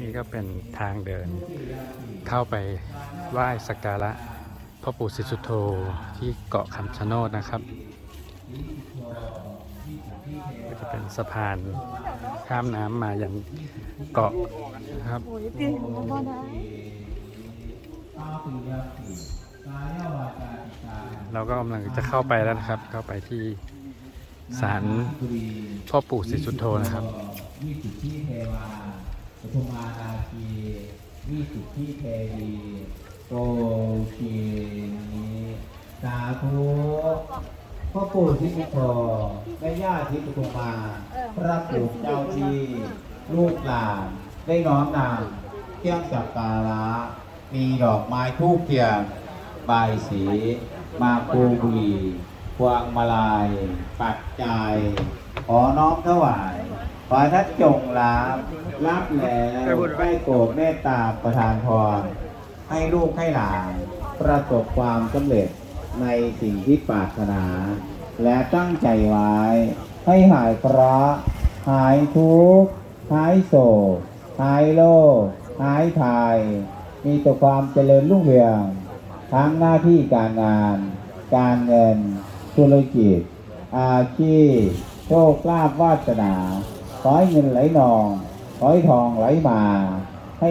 นี่ก็เป็นทางเดิน เข้าไปไหว้สักการะพ่อปู่ศรีสุโธที่เกาะคำชะโนดนะครับก็จะเป็นสะพานข้ามน้ำมาอยันเกาะนะครับเราก็กำลังจะเข้าไปแล้วนะครับ เข้าไปที่ศาลพ่อปู่ศรีสุโธนะครับ วิสุทธิเทวาปฐุมานาคีวิสุทธิเทวีโกชีนี้สาธุพ่อปู่ทิพุทโธแม่ย่าทิปฐุมา พระปู่เจ้าที่ลูกหลานได้น้อมนำเครื่องสักการะ มีดอกไม้ทูบเทียนบายสี มาคูบุรีพวงมาลัยปัจจัย ขอน้อมถวาย ขอท่านจงรับรับแล้วได้โปรดเมตตาประทานพรให้ลูกให้หลานประสบความสำเร็จในสิ่งที่ปรารถนา และตั้งใจไว้ ให้หายเคราะห์หายทุกข์หายโศกหายโรคหายภัยมีแต่ความเจริญรุ่งเรือง ทั้งหน้าที่การงาน การเงิน ธุรกิจ อาชีพโชคลาภวาสนา ขอให้เงินไห